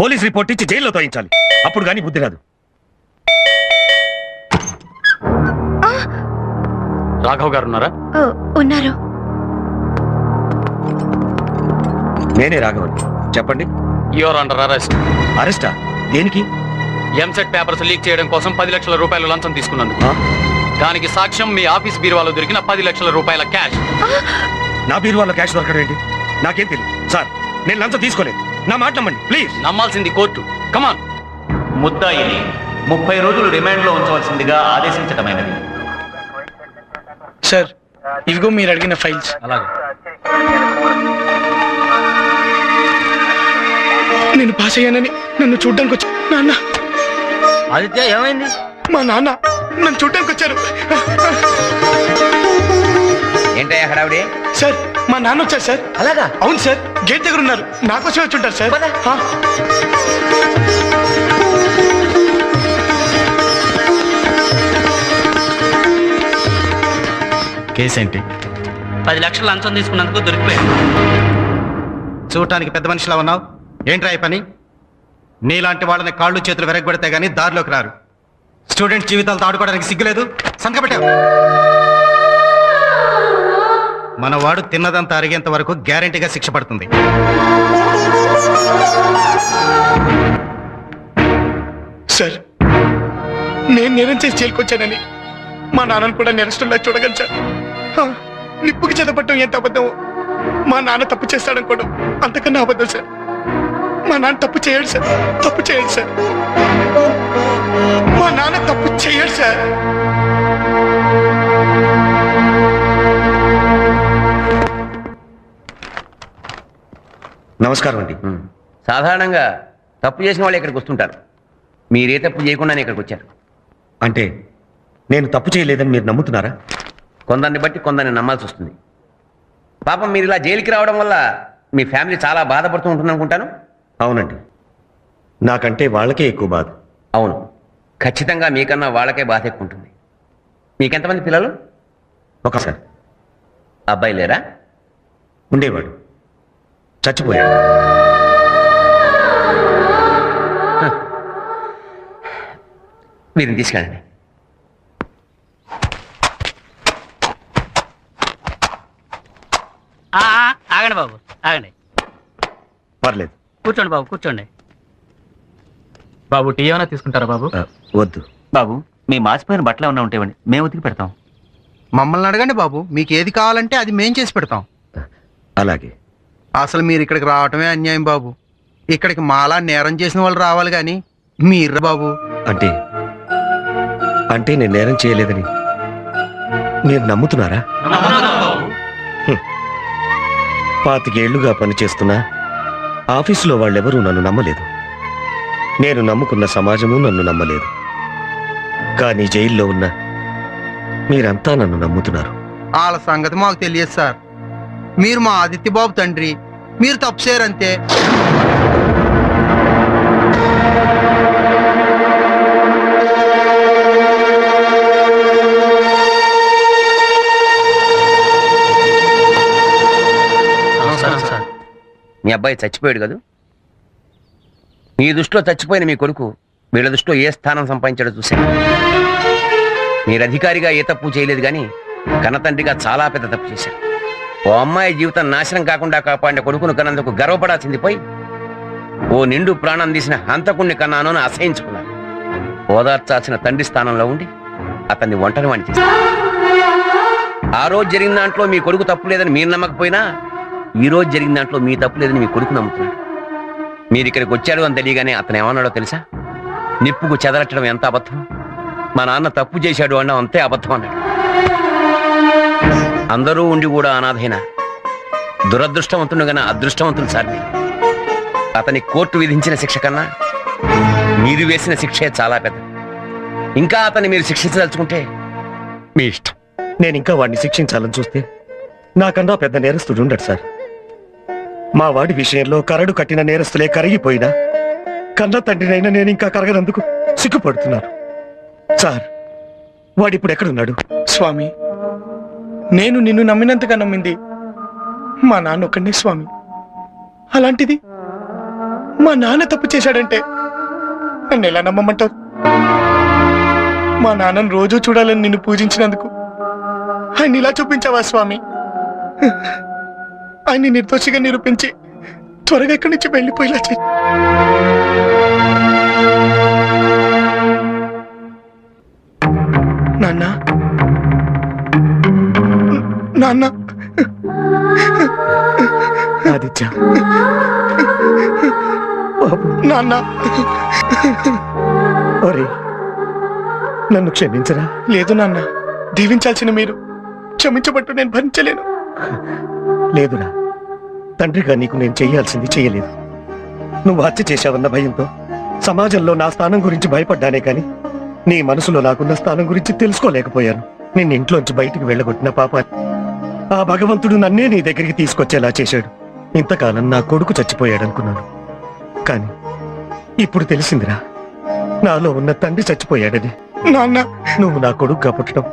Police report ఇచ్చి జైల్లో తోయించాలి. అప్పుడు కానీ బుద్ధి రాదు. రాఘవ్ గారు ఉన్నారా? ఓ, ఉన్నారు. నేనే రాఘవన్. చెప్పండి. Your under arrest. అరెస్టా? దేనికి? ఎంసెట్ పేపర్స్ లీక్ చేయడం కోసం పది లక్షల రూపాయలు లంచం తీసుకున్నందుకు. ఆ? దానికి సాక్ష్యం మీ ఆఫీస్ బీరువాలో దొరికిన పది లక్షల రూపాయల క్యాష్. నా బీరువాలో క్యాష్ దొరకడం ఏంటి? నాకేం తెలియదు సార్ నేను లంచం తీసుకోలేదు. నా మాట నమ్మండి ప్లీజ్ నమ్మాల్సింది కోర్టు. కమాన్ ముద్దాయిని ముప్పై రోజులు రిమాండ్లో ఉంచవలసిందిగా ఆదేశించటమైనది. సార్ ఇదిగో మీరు అడిగిన ఫైల్స్. అలాగే. నేను పాస్ అయ్యానని నన్ను చూడ్డానికి వచ్చి నాన్న. ఆదిత్య ఏమైంది? మా నాన్న నన్ను చూడ్డానికి వచ్చారు. ఏంటయ్యా హడావిడి? సార్ మా నాన్న వచ్చారు సార్. అలాగా? అవును సార్ గేట్ దగ్గర ఉన్నారు. నాకోసమే వచ్చి ఉంటారు సార్. పద. ఆ, కేసు ఏంటి? పది లక్షలు లంచం తీసుకున్నందుకు దొరికిపోయాడు చూడటానికి పెద్ద మనిషిలా ఉన్నావు? ఏంట్రా ఈ పని? నీలాంటి వాళ్ళని కాళ్ళు చేతులు వెరగబెడితే గానీ దారిలోకి రారు. స్టూడెంట్ జీవితాలతో ఆడుకోవడానికి సిగ్గులేదు? సంతక పెట్టావు మన వాడు తిన్నదంతా అరిగేంత వరకు గ్యారంటీగా శిక్ష పడుతుంది. సార్ నేను నేరం చేసి జైలుకొచ్చానని మా నాన్నను కూడా నిరసనలా చూడగలను సార్. నిప్పుకి చదవటం ఎంత అబద్ధం మా నాన్న తప్పు చేస్తాడనుకోవడం అంతకన్నా అబద్ధం సార్. మా నాన్న తప్పు చేయడు సార్ తప్పు చేయడు సార్. మా నాన్న తప్పు చేయడు సార్. నమస్కారం అండి. సాధారణంగా తప్పు చేసిన వాళ్ళు ఇక్కడికి వస్తుంటారు. మీరే తప్పు చేయకుండానే ఇక్కడికి వచ్చారు. అంటే నేను తప్పు చేయలేదని మీరు నమ్ముతున్నారా? కొందరిని బట్టి కొందరిని నమ్మాల్సి వస్తుంది. పాపం మీరు ఇలా జైలుకి రావడం వల్ల మీ ఫ్యామిలీ చాలా బాధపడుతూ ఉంటుంది అనుకుంటాను అవునండి. నాకంటే వాళ్ళకే ఎక్కువ బాధ. అవును. ఖచ్చితంగా మీకన్నా వాళ్ళకే బాధ ఎక్కువ ఉంటుంది. మీకెంతమంది పిల్లలు? ఒకసారి అబ్బాయి లేరా? ఉండేవాడు. చచ్చిపోయాడు. వీరిని తీసుకెళ్ళండి. ఆగండి బాబు ఆగండి. పర్లేదు. కూర్చోండి బాబు కూర్చోండి. బాబు టీ ఏమైనా తీసుకుంటారా బాబు? వద్దు. బాబు మీ మాసిపోయిన బట్టలు ఏమన్నా ఉంటేవండి మేము ఉతికి పెడతాం. మమ్మల్ని అడగండి బాబు మీకు ఏది కావాలంటే అది మేం చేసి పెడతాం. అలాగే. అసలు మీరు ఇక్కడికి రావటమే అన్యాయం బాబు. ఇక్కడికి మాలా నేరం చేసిన వాళ్ళు రావాలి కానీ మీరు బాబు. అంటే అంటే నేను నేరం చేయలేదని మీరు నమ్ముతున్నారా. పాతికేళ్ళుగా పనిచేస్తున్నా ఆఫీసులో వాళ్ళెవరూ నన్ను నమ్మలేదు. నేను నమ్ముకున్న సమాజము నన్ను నమ్మలేదు. కానీ జైల్లో ఉన్న మీరంతా నన్ను నమ్ముతున్నారు. వాళ్ళ సంగతి మాకు తెలియదు సార్. మీరు మా ఆదిత్య బాబు తండ్రి మీరు తప్పు చేయరంతే. సార్. మీ అబ్బాయి చచ్చిపోయాడు కదూ? మీ దృష్టిలో చచ్చిపోయిన మీ కొడుకు వీళ్ళ దృష్టిలో ఏ స్థానం సంపాదించాడో చూశాను మీరు అధికారిగా ఏ తప్పు చేయలేదు కానీ కన్నతండ్రిగా చాలా పెద్ద తప్పు చేశారు. ఓ అమ్మాయి జీవితం నాశనం కాకుండా కాపాడిన కొడుకును కన్నందుకు గర్వపడాల్సింది పోయి ఓ నిండు ప్రాణం తీసిన హంతకుణ్ణి కన్నాను అని అసహించుకున్నాను ఓదార్చాల్సిన తండ్రి స్థానంలో ఉండి అతన్ని ఒంటరి వాణి ఆ రోజు జరిగిన దాంట్లో మీ కొడుకు తప్పు లేదని మీరు నమ్మకపోయినా ఈ రోజు జరిగిన దాంట్లో మీ తప్పు లేదని మీ కొడుకు నమ్ముతున్నాడు. మీరు ఇక్కడికి వచ్చాడు అని తెలియగానే అతను ఏమన్నాడో తెలుసా? నిప్పుకు చెదరట్టడం ఎంత అబద్ధం? మా నాన్న తప్పు చేశాడు అన్న అంతే అబద్ధం అన్నాడు. అందరూ ఉండి కూడా అనాథైన దురదృష్టవంతుడు గన అదృష్టవంతులు సార్. అతని కోర్టు విధించిన శిక్ష కన్నా మీరు వేసిన శిక్షే చాలా పెద్ద. ఇంకా అతన్ని మీరు శిక్షించదలుచుకుంటే మీ ఇష్టం. నేను ఇంకా వాడిని శిక్షించాలని చూస్తే నాకన్నా పెద్ద నేరస్తుడు ఉండడు సార్. మా వాడి విషయంలో కరడు కట్టిన నేరస్తులే కరిగిపోయినా కన్న తండ్రినైనా నేను ఇంకా కరగనందుకు సిగ్గుపడుతున్నాను. సార్ వాడిప్పుడు ఎక్కడున్నాడు? స్వామి నేను నిన్ను నమ్మినంతగా నమ్మింది మా నాన్న ఒక్కడే స్వామి. అలాంటిది మా నాన్న తప్పు చేశాడంటే నన్ను ఎలా నమ్మమంటావు? మా నాన్నను రోజూ చూడాలని నిన్ను పూజించినందుకు ఆయన ఇలా చూపించావా స్వామి? ఆయన్ని నిర్దోషిగా నిరూపించి త్వరగా ఇక్కడి నుంచి వెళ్ళిపోయేలా చేయి. నాన్న. ఆదిత్య. బాబు. నాన్న. ఒరే నన్ను క్షమించరా? లేదు నాన్న. దీవించాల్సిన మీరు. క్షమించబట్టు నేను భరించలేను. లేదురా. తండ్రిగా నీకు నేను చెయ్యాల్సింది చెయ్యలేదు నువ్వు హత్య చేశావన్న భయంతో సమాజంలో నా స్థానం గురించి భయపడ్డానే కాని నీ మనసులో నాకున్న స్థానం గురించి తెలుసుకోలేకపోయాను. నిన్ను ఇంట్లోంచి బయటికి వెళ్ళగొట్టిన పాప ఆ భగవంతుడు నన్నే నీ దగ్గరికి తీసుకొచ్చేలా చేశాడు. ఇంతకాలం నా కొడుకు చచ్చిపోయాడనుకున్నాను. కాని ఇప్పుడు తెలిసిందిరా నాలో ఉన్న తండ్రి చచ్చిపోయాడని. నాన్న. నువ్వు నా కొడుకుగా పుట్టడం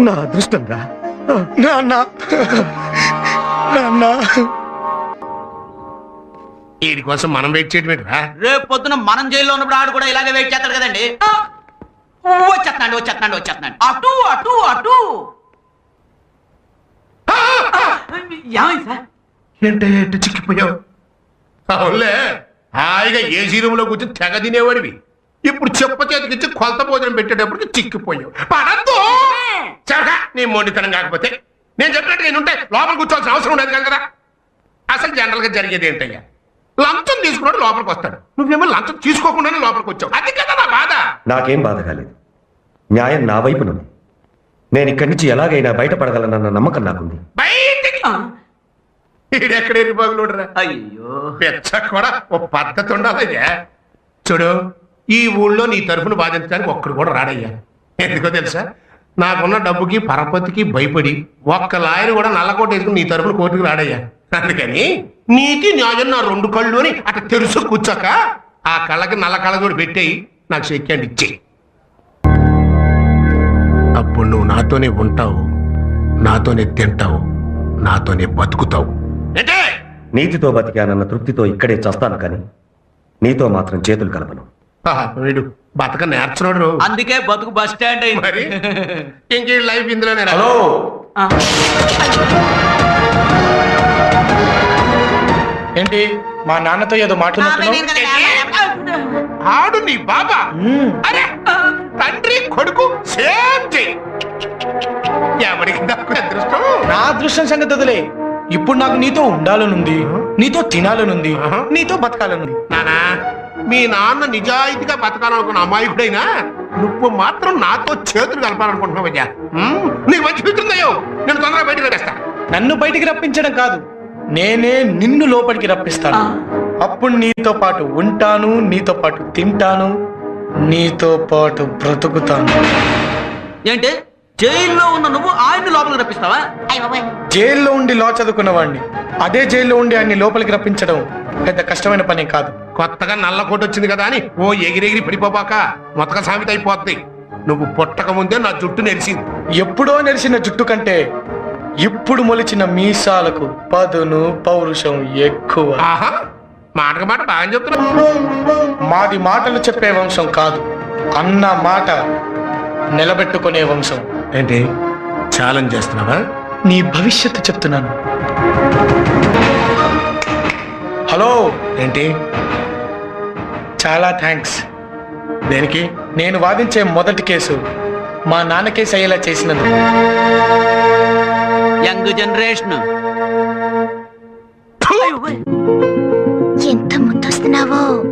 నా అదృష్టం రా నాన్న. నాన్న. వీడి కోసం మనం వెయిట్ చేయడం ఏంట్రా రేపు పొద్దున మనం జైల్లో ఉన్నప్పుడు ఆడు కూడా ఇలాగే వెయిట్ చేస్తాడు కదండి. వచ్చేస్తున్నాడు వచ్చేస్తున్నాడు వచ్చేస్తున్నాడు. అటు అటు అటు. ఏమైంది సార్ ఏంటే ఎట్టు చిక్కిపోయావు? అవునులే. హాయిగా ఏసీ రూమ్లో కూర్చొని తెగ తినేవాడివి. ఇప్పుడు చెప్ప చేతికిచ్చి కొలత భోజనం పెట్టేటప్పటికి చిక్కిపోయావు. పడద్దు! చరగా నీ మొండితనం కాకపోతే. నేను చెప్పినట్టు నేను ఉంటే లోపల కూర్చోవాల్సిన అవసరం ఉండేది కదా అసలు జనరల్గా జరిగేది ఏంటయ్యా? లంచం తీసుకున్నాడు లోపలికి వస్తాడు. నువ్వేమో లంచం తీసుకోకుండానే లోపలికి వచ్చావు. అది కదా నా బాధ. నాకేం బాధ కాలేదు. న్యాయం నా వైపునుంది. నేను ఇక్కడి నుంచి ఎలాగైనా బయటపడగలనన్న నమ్మకం నాకుంది. బయటికి ఈడెక్కడ ఎరిబాగులోడరా అయ్యో. పెచ్చ కూడా ఓ పద్ధతి ఉండాలయ్యా చూడు ఈ ఊళ్ళో నీ తరఫున బాధించడానికి ఒక్కడు కూడా రాడయ్యా. ఎందుకో తెలుసా? నాకున్న డబ్బుకి పరపతికి భయపడి ఒక్క లాయర్ కూడా నల్లకోట వేసుకుని నీ తరఫున కోర్టుకు రాడయ్యా. అందుకని నీతి న్యాయం నా రెండు కళ్ళు అని అట్లా తెలుసు కూర్చోక ఆ కళ్ళకి నల్ల కళ్ళ కూడా పెట్టేయి నాకు చెక్కండి ఇచ్చేయి. అప్పుడు నువ్వు నాతోనే ఉంటావు నాతోనే తింటావు నాతోనే బతుకుతావు. ఏంటే? నీతితో బతికానన్న తృప్తితో ఇక్కడే చస్తాను కానీ నీతో మాత్రం చేతులు కలపను. వీడు బతక నేర్చున్నాడు అందుకే బతుకు బస్ స్టాండ్ అయింది. మరి? ఇంకే లైఫ్ ఇందులోనే రా. ఆ. ఏంటి? మా నాన్నతో ఏదో మాట్లాడుతున్నావు ఆడు నీ బాబా. అరే తండ్రి కొడుకు సేమ్ చెయ్యి ఎవరికి దక్కు అదృష్టం? నా అదృష్టం సంగతి వదిలే. ఇప్పుడు నాకు నీతో ఉండాలనుంది నీతో తినాలనుంది. నీతో బతకాలనుంది. నానా మీ నాన్న నిజాయితీగా బతకాలనుకున్న అమాయకుడైనా నువ్వు మాత్రం నాతో చేతులు కలపాలనుకుంటున్నావయ్యా ఉమ్, నీకు మంచి మిత్రుందయ్యో నేను తొందరగా బయటకు వేస్తా నన్ను బయటికి రప్పించడం కాదు నేనే నిన్ను లోపలికి రప్పిస్తాను. అప్పుడు నీతో పాటు ఉంటాను నీతో పాటు తింటాను నీతో పాటు బ్రతుకుతాను. ఏంటి? జైల్లో ఉన్న నువ్వు ఆయన్ని లోపలికి రప్పిస్తావా? జైల్లో ఉండి లా చదువుకున్న వాడిని అదే జైల్లో ఉండి ఆయన్ని లోపలికి రప్పించడం పెద్ద కష్టమైన పని కాదు. కొత్తగా నల్ల కోట వచ్చింది కదా అని ఓ ఎగిరెగిరి పడిపోబాక మొత్తక సామెత అయిపోద్ది. నువ్వు పుట్టక ముందే నా జుట్టు నెరిసింది. ఎప్పుడో నెలిసిన జుట్టు కంటే ఇప్పుడు మొలిచిన మీసాలకు పదును పౌరుషం ఎక్కువ. ఆహా మాటకు మాట బాగా చెప్తున్నా మాది మాటలు చెప్పే వంశం కాదు. అన్న మాట నిలబెట్టుకునే వంశం. ఏంటి? ఛాలెంజ్ చేస్తున్నావా? నీ భవిష్యత్తు చెప్తున్నాను. హలో! ఏంటి? చాలా థ్యాంక్స్ దేనికి? నేను వాదించే మొదటి కేసు మా నాన్న కేసు అయ్యేలా చేసినందుకు. Young generation. ఎంత ముద్దొస్తున్నావో?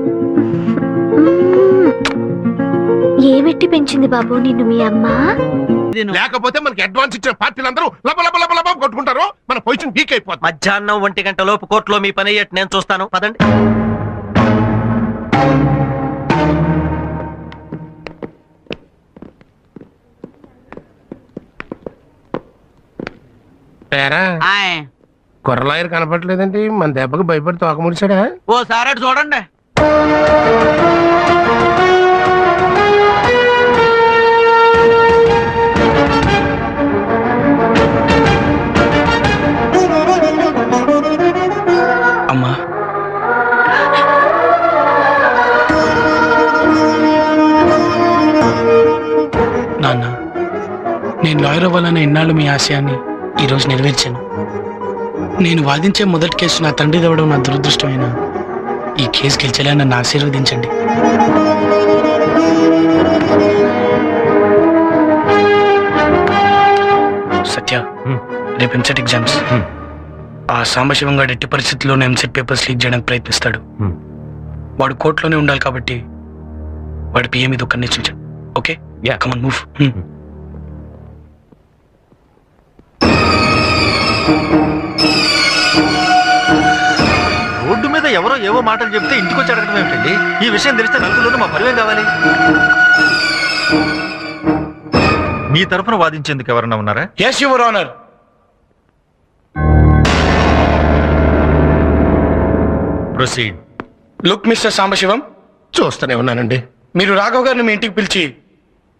ఏమెట్టి పెంచింది బాబు నిన్ను మీ అమ్మ? లేకపోతే మనకి అడ్వాన్స్ ఇచ్చిన పార్టీలందరూ లబ లబ లబ లబ కొట్టుకుంటారు. మన పొజిషన్ వీక్ అయిపోతుంది మధ్యాహ్నం ఒంటి గంట లోపు కోర్టులో మీ పని అయ్యేట్టు నేను చూస్తాను. పదండి. పేరా? కుర్రలాయర్ కనపడలేదండి మన దెబ్బకి భయపడి తోక ముడిచాడా? ఓ సారెట్ చూడండి. లాయర్ అవ్వాలనే ఇన్నాళ్ళు మీ ఆశయాన్ని ఈరోజు నెరవేర్చాను. నేను వాదించే మొదటి కేసు నా తండ్రి దవ్వడం నా దురదృష్టమైన ఈ కేసు గెలిచేలా నన్ను ఆశీర్వదించండి. సత్య రేపు ఎంసెట్ ఎగ్జామ్స్. ఆ సాంబశివం గారు ఎట్టి పరిస్థితుల్లోనే ఎంసెట్ పేపర్స్ లీక్ చేయడానికి ప్రయత్నిస్తాడు. వాడు కోర్టులోనే ఉండాలి కాబట్టి వాడి పిఏ మీద ఒక నిశ్చించాడు okay? Yeah. Come on move road మీద ఎవరో ఏవో మాటలు చెప్తే ఇంటికి వచ్చి అడగడం ఏమిటండి? ఈ విషయం తెలిస్తే నలుగురు మా పరివేం కావాలి? మీ తరఫున వాదించేందుకు ఎవరన్నా ఉన్నారా? Yes your honour proceed. Look mister Sambasivam చూస్తూనే ఉన్నానండి. మీరు రాఘవ్ గారిని మీ ఇంటికి పిలిచి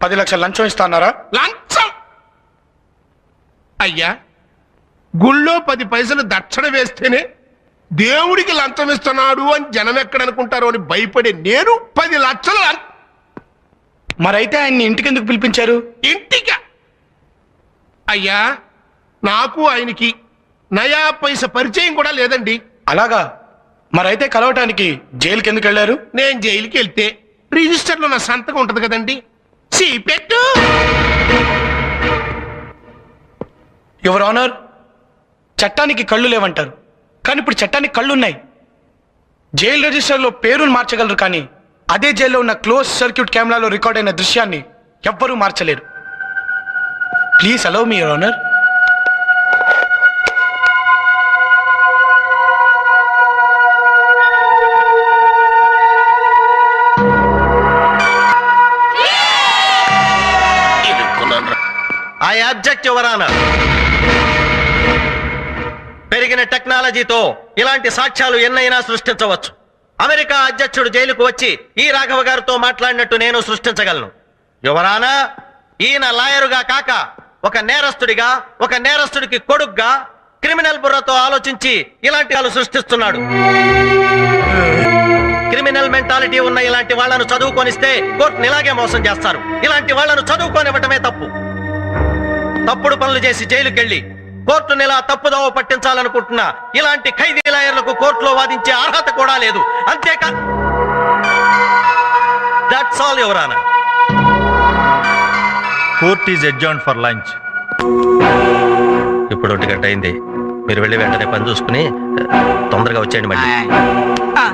పది లక్షల లంచం ఇస్తా అన్నారా లంచం! అయ్యా గుళ్ళో పది పైసలు దక్షిణ వేస్తేనే దేవుడికి లంచం ఇస్తున్నాడు అని జనం ఎక్కడనుకుంటారో అని భయపడే నేను పది లక్షలు మరైతే ఆయన్ని ఇంటికి ఎందుకు పిలిపించారు? ఇంటికి? అయ్యా నాకు ఆయనకి నయా పైస పరిచయం కూడా లేదండి. అలాగా? మరైతే కలవటానికి జైలుకి ఎందుకు వెళ్ళారు? నేను జైలుకి వెళ్తే రిజిస్టర్లో నా సంతకం ఉంటది కదండి. సి పెట్టు యువర్ ఆనర్ చట్టానికి కళ్ళు లేవంటారు. కానీ ఇప్పుడు చట్టానికి కళ్ళు ఉన్నాయి జైలు రిజిస్టర్లో పేరును మార్చగలరు కానీ అదే జైల్లో ఉన్న క్లోజ్ సర్క్యూట్ కెమెరాలో రికార్డ్ అయిన దృశ్యాన్ని ఎవ్వరూ మార్చలేరు. Please allow me your honour. I object your పెరిగిన టెక్నాలజీతో ఇలాంటి సాక్ష్యాలు ఎన్నైనా సృష్టించవచ్చు. అమెరికా అధ్యక్షుడు జైలుకు వచ్చి ఈ రాఘవ గారితో మాట్లాడినట్టు నేను సృష్టించగలను. యువరానా ఈయన లాయరుగా కాక ఒక నేరస్తుడిగా ఒక నేరస్తుడికి కొడుగ్గా క్రిమినల్ బుర్రతో ఆలోచించి ఇలాంటి వాళ్ళు సృష్టిస్తున్నాడు. క్రిమినల్ మెంటాలిటీ ఉన్న ఇలాంటి వాళ్ళను చదువుకొనిస్తే కోర్టు ఇలాగే మోసం చేస్తారు. ఇలాంటి వాళ్ళను చదువుకొనివ్వటమే తప్పు. తప్పుడు పనులు చేసి జైలుకెళ్ళి కోర్టుని ఇలా తప్పుదోవ పట్టించాలనుకుంటున్న? ఇలాంటి ఖైదీ లాయర్లకు కోర్టులో వాదించే అర్హత కూడా లేదు. అంతేకా that's all your honour court is for lunch. ఇప్పుడు ఒంటి గంట అయింది. మీరు వెళ్ళి వెంటనే పని చూసుకుని తొందరగా వచ్చేయండి మళ్ళీ. ఆ,